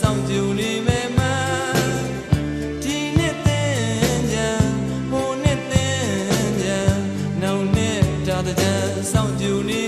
ဆောင်ကြူနေ